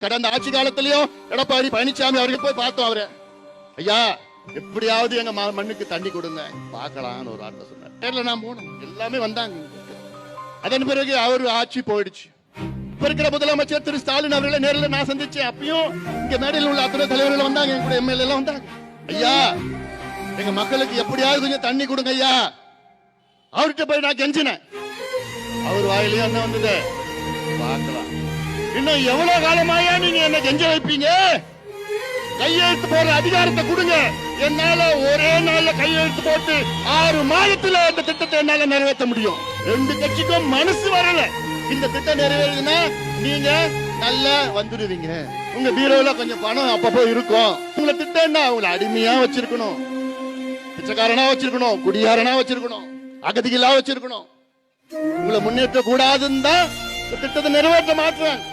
கடந்த ஆட்சி காலத்திலயும் எடப்பாடி பழனிசாமி அவருக்கு போய் பார்த்தோம் அவரு. ஐயா எப்படியாவது எங்க ம- மண்ணுக்கு தண்ணி கொடுங்க. பார்க்கலாம்னு ஒரு வார்த்தை சொன்னார். நான் போனோம் எல்லாமே வந்தாங்க அதன் பிறகு அவர் ஆட்சி போயிடுச்சு. இப்ப இருக்கிற முதலமைச்சர் திரு ஸ்டாலின் அவர்களை நேரில் நான் சந்திச்சேன். அப்பயும் இங்க மேடையில் உள்ள அத்தனை தலைவர்கள் வந்தாங்க. எங்க கூட எம்எல்ஏ எல்லாம் வந்தாங்க. ஐயா எங்க மக்களுக்கு எப்படியாவது கொஞ்சம் தண்ணி கொடுங்க ஐயா. அவர்கிட்ட போய் நான் கெஞ்சினேன். அவர் வாயிலையும் என்ன வந்தது பார்க்கலாம். இன்னும் எவ்வளவு காலமாயா நீங்க என்ன கெஞ்ச வைப்பீங்க? கையெழுத்து போடுற அதிகாரத்தை கொடுங்க. என்னால ஒரே நாள்ல கையெழுத்து போட்டு ஆறு மாதத்துல இந்த திட்டத்தை என்னால நிறைவேற்ற முடியும். ரெண்டு கட்சிக்கும் மனசு வரல. இந்த திட்டம் நிறைவேறுதுன்னா நீங்க நல்லா வந்துடுவீங்க உங்க பீரோல கொஞ்சம் பணம் அப்பப்போ இருக்கும். உங்களை திட்டம்னா உங்களை அடிமையா வச்சிருக்கணும். பிச்சைக்காரனா வச்சிருக்கணும். குடியாரனா வச்சிருக்கணும். அகதிகளா வச்சிருக்கணும். உங்களை முன்னேற்ற கூடாதுன்னு தான் இந்த திட்டத்தை நிறைவேற்ற மாற்றுறாங்க